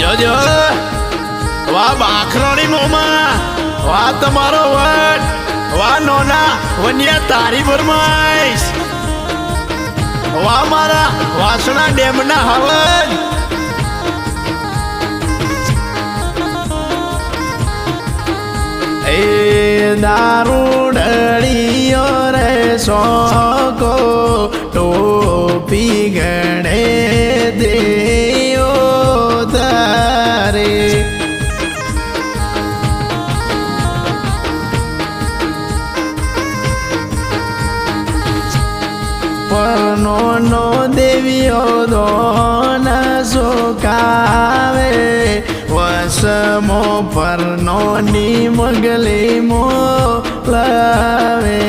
જોજો વાહ બાખરોની મોમાં. વાહ, તમારો વટ. વાહ, નોના. વન્યા, તારી ફરમાઈશ. વાહ, મારા વાસણા ડેમના હવન. એ દારૂ ડળીયો રે શોકો ટોપી ગણે દેઓ તારે. પરનો નો દેવીઓ દોન સુકાવે વસમો પરનો ની મગલી લાવે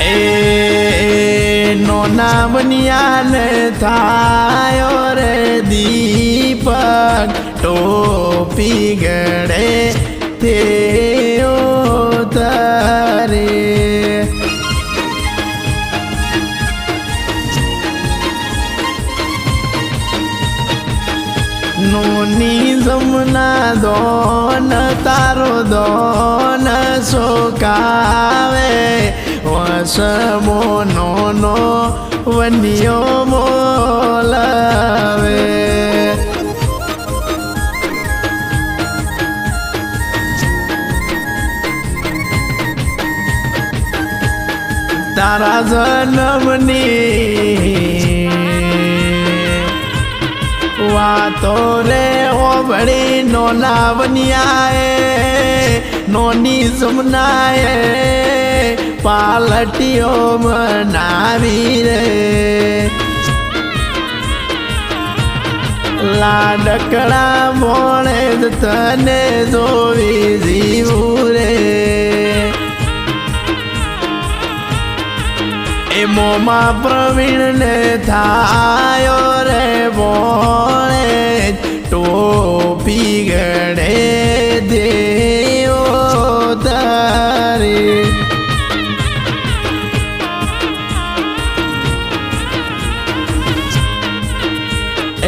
એ નોના બનિયાને થાયો રે દીપક. ટોપી ગળે તેઓ તારે. જમના દોન તારો દોન સોકાવે વસમો નો વન્યો મોલાવે. તારા જન્મની વાતો રે ઓભળી નો બનિયાએ નોની જમનાએ, પાલટીઓ મનાવી રે. લાડકડા મોણે તને જોવી જીવું રે. એ મોમાં પ્રવીણને થાયો રે બોણે ટોપી ગણે દેવો તારે.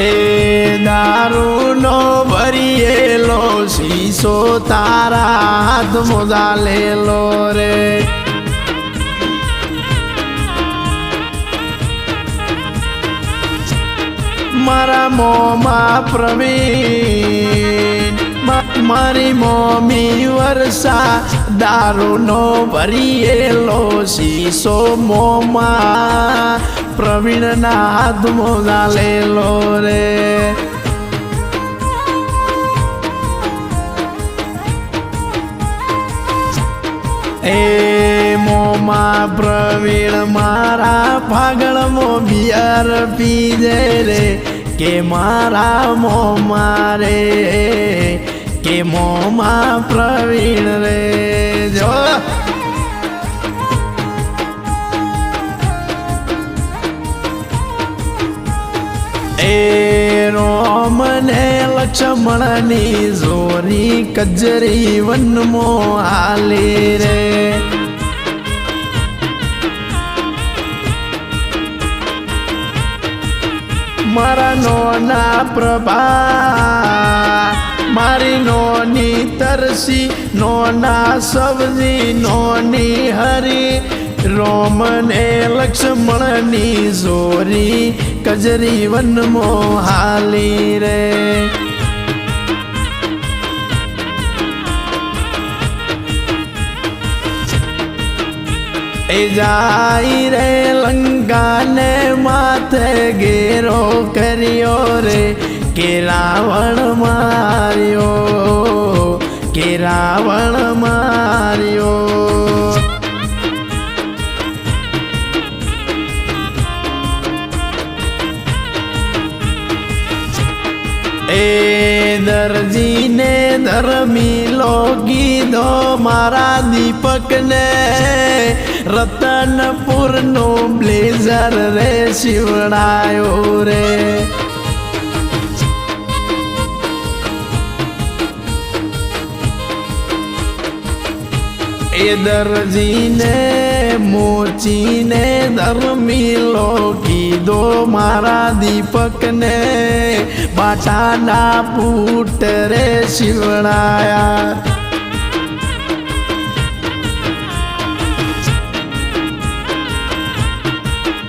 એ દારૂનો ભરીએલો શીશો તારા હાથ મોજા લેલો રે. મારા મોમાં પ્રવીણ. મારી મોમી વર્ષા દારૂનો ભરીએલો શીશો મોમાં. પ્રવીણના હાથમો મોજા રે. એ મોમાં પ્રવીણ મારા ફાગણમો બિયાર પીજે રે. કે મારા મોમાં રે કે મોમાં પ્રવીણ રે. જો. એ રોમને લક્ષ્મણની જોરી કજરી વનમો હાલી રે. મારા નોના પ્રભા, મારી નોની તરસી, નોના સબની નોની હરી, રોમને લક્ષ્મણની જોરી કજરી વનમો હાલી રે. એ જાય રે લંકાને માથે ઘેરો કર્યો રે, કે રાવણ માર્યો, કે રાવણ માર્યો. એ દરજીને ધર્મી લોગીધો મારા દીપકને રતનપુર નો બ્લેઝર રે શિવડાયો રે. એ દરજીને, મોચીને ધર્મી કીધો મારા દીપકને બાટાના પૂટ રે શિવડાયા.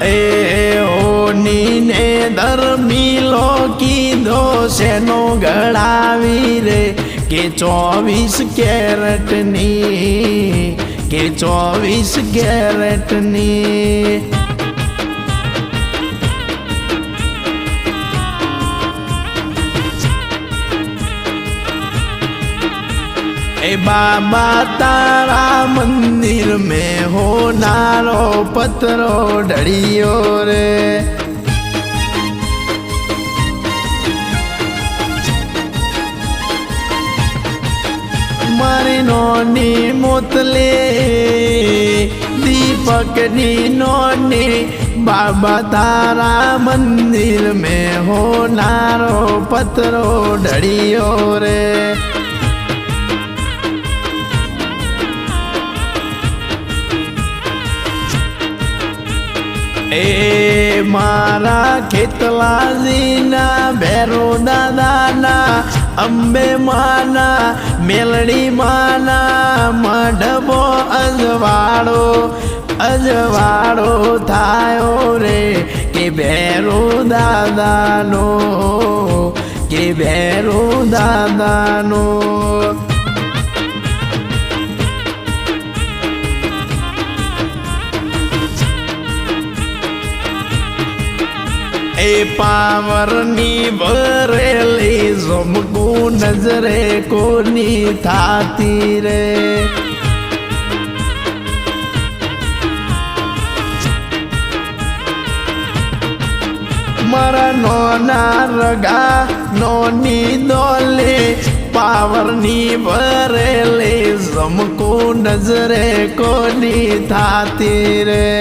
એ ઓનીને ધર્મીલો કીધો શેનો ગળાવી રે કે ચોવીસ કેરેટની કે ચોવીસ કેરેટની. બાબા તારા મંદિર મેં હોનારો પતરો ઢળિયો રે. મારી નોની મોતલે, દીપકની નોની, બાબા તારા મંદિર મેં હોનારો પતરો ઢળિયો રે. એ મારા ખેતલાજીના ભેરો દાદાના, અંબે માના, મેલડી માના મઢબો અજવાળો અજવાળો થાયો રે, કે ભેરો દાદાનો, કે ભેરો દાદાનો. એ પાવરની ભરેલી ઝમકું નજરે કોની થાતી રે? મારા નોના રગા, નોની દોલે, પાવરની ભરેલી ઝમકું નજરે કોની થાતી રે?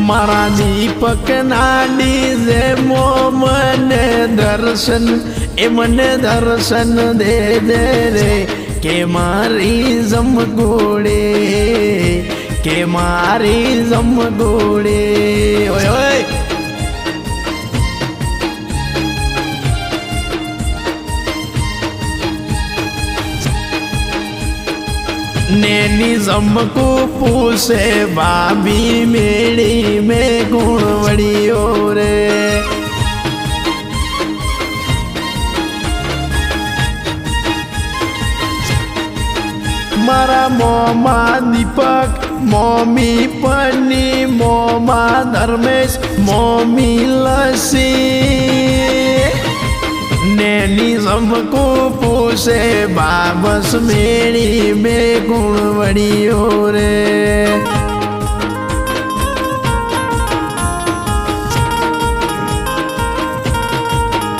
મારા દીપક નાડી જે મો મને દર્શન, એ મને દર્શન દે દે રે. કે મારી જમગોડે કે મારી જમગોડે ઓય ઓય. નેની જમકુ પૂછે ભાભી મેળી મેં ગુણ વળ્યો રે? મારા મોમાં દીપક, મોમી પની મોમાં ધર્મેશ, મોમી લસી. નેની સમકુ પોષે બાબસ મેળી બે ગુણ વડીઓ રે.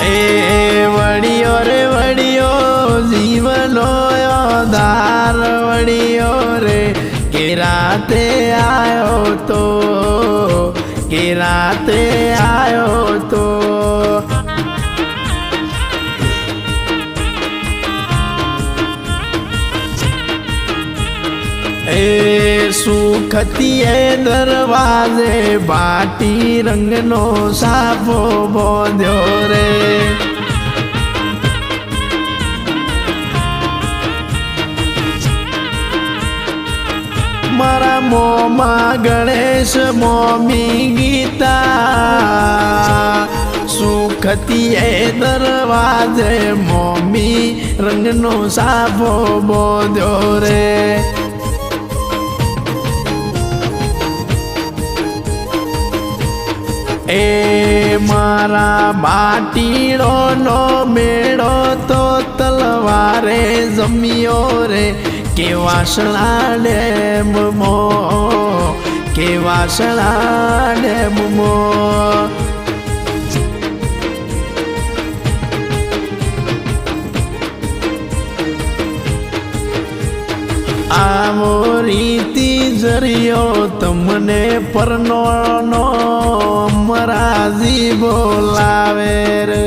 એ વડીઓ રે વડીઓ જીવનો ધાર વડીઓ રે. કે રાતે આવ્યો તો, કે રાતે આવ્યો તો સુખતીએ દરવાજે બાટી રંગનો સાફો બોધ્યો રે મારા મોમાં ગણેશ મોમી ગીતા સુખતીએ દરવાજે મોમી રંગનો સાફો બોધ્યો રે એ મારા બાટીડોનો મેળો તો તલવારે જમ્યો રે. કે વાસણા ડેમ મો. દરિયો તમને પરનો મરાજી બોલાવે રે.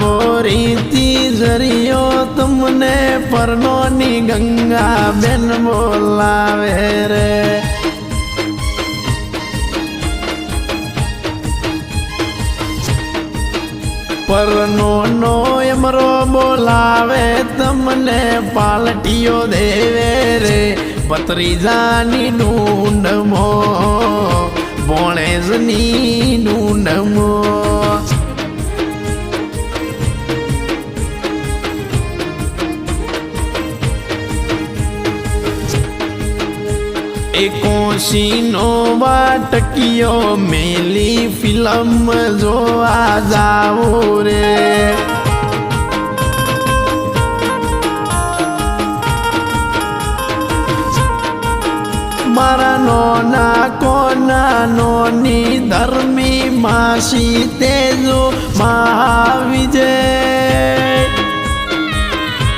મોરીતી જરિયો તમને પરનોની ગંગા બેન બોલાવે રે. પરનો નો એમરો બોલાવે તમને પાલટીઓ દેવે રે. પત્રીજાની નૂંડમો બોણેજની નૂંડમો એકોશીનો વાટકીયો મેલી ફિલ્મ જોવા જાવો રે. મારા નોના કોના નોની ધર્મી માસી તેજો મહાવિજય.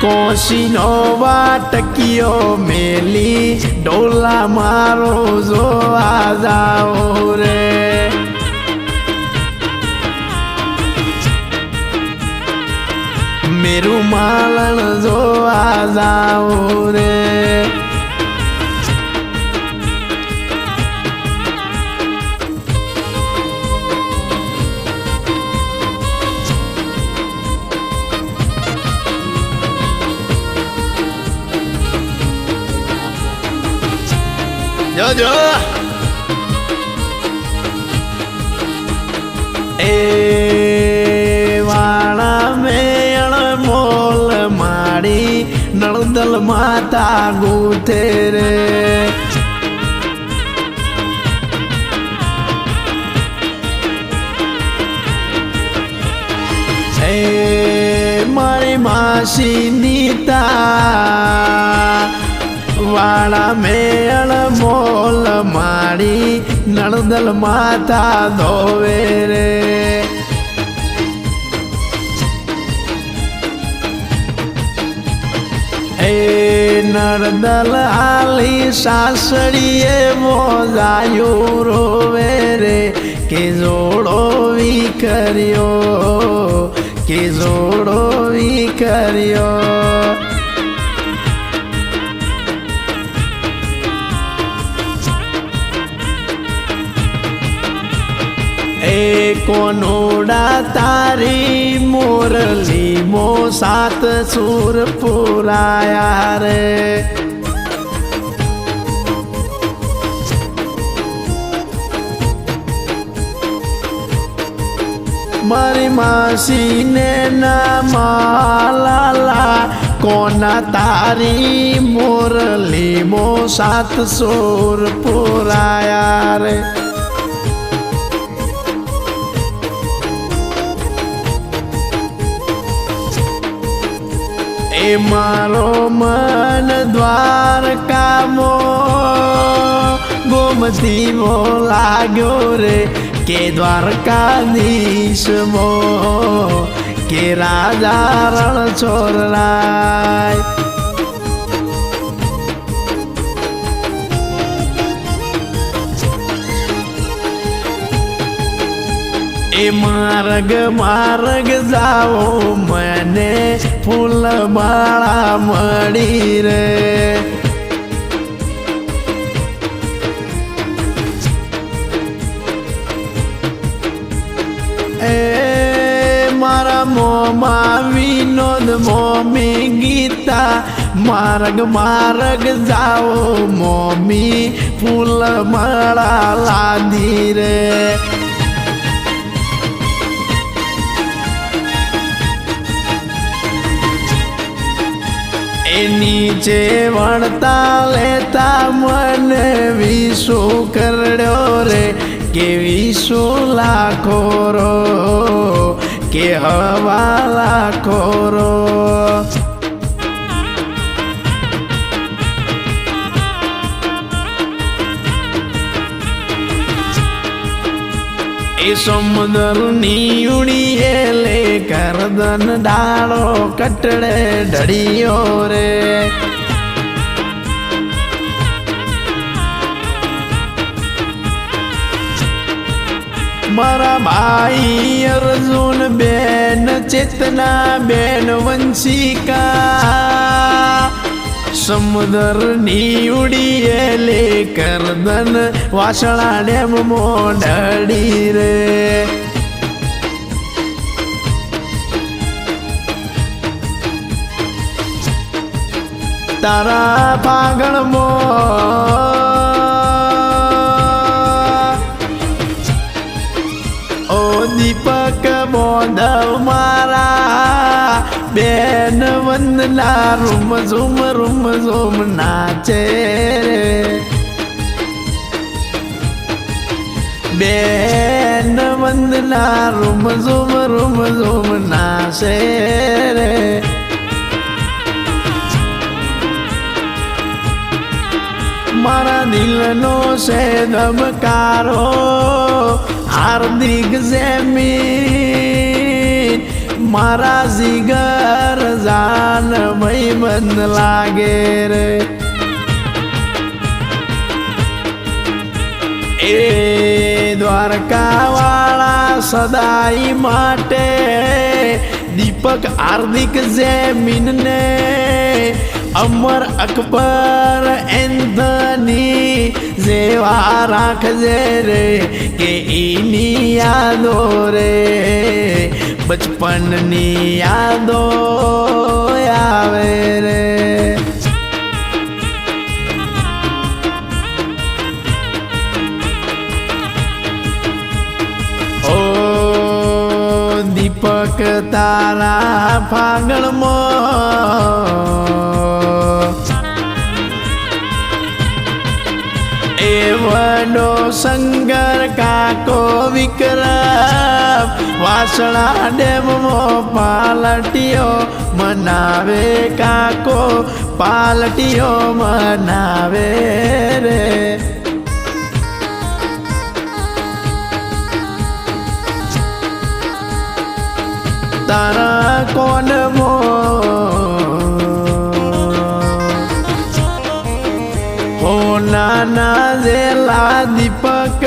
કોશીનો વાટકીઓ મેલી ડોલા મારો જોવા જાઓ રે. મેરું માલણ જોવા જાઓ રે. જોજો એ વાણા મેળ મોલ માડી નળદલ માતા ગુથે રે. મારી માસી નીતા વાળા મેળ નળદલ માતા ધોવે રે એ નળદલ આલી સાસડીએ મોજાયું રોવે રે. કે જોડો કર્યો, કે જોડો કર્યો. કોનોડા તારી મોરલી મો સાત સુર પુરાયા રે? મારી માસીને ના માલાલા કોના તારી મોરલી મો સાત સુર પુરાયા રે? મારો મન દ્વારકામો ગોમતી મો લાગ્યો રે કે દ્વારકાધીશ મો કે રાજા રણ એ માર્ગ માર્ગ જાઓ મને ફૂલ માળા રે. એ મારા મોમાં વિનોદ, મોમી ગીતા, માર્ગ માર્ગ જાઓ, મોમી ફૂલ માળા લાદી રે. એ જે વણતા લેતા મને વિશો કરડ્યો રે. કે વિશો લાખો કે હવા લાખો સમુદ્રની ઉડી લે કરદન ડાળો કટડે ઢળિયો રે. મારા ભાઈ અર્જુન બેન, ચેતના બેન, વંશિકા. સમુદરની ઉડીએલે કરદન વાસણા ડેમ મોઢડી રે તારા પાગણમાં બેન વંદના રૂમ ઝુમ રૂમ ઝુમ નાચે બેન વંદના રૂમ ઝુમ રૂમ ઝુમ નાચે રે. મારા દિલનો છે ધબકારો, હાર્દિક જમીન મારા જીગર જાન ભાઈબંધ લાગે રે. એ દ્વારકા વાળા સદાઈ માટે દીપક હાર્દિક જમીનને અમર અકબર એન્ધની જેવા રાખજે રે કે ઈની યાદો રે. બચપનની યાદો આવે રે. ઓ દીપક તારા ફાગણમાં વાસણા ડેમો પાલટીઓ મનાવે કાકો પાલટીઓ મનાવે રે. તારા કોણ મો નાના જેલા દીપક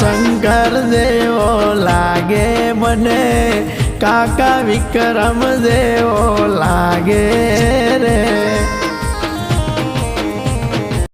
શંકર દેવો લાગે મને. કાકા વિક્રમ દેવો લાગે રે.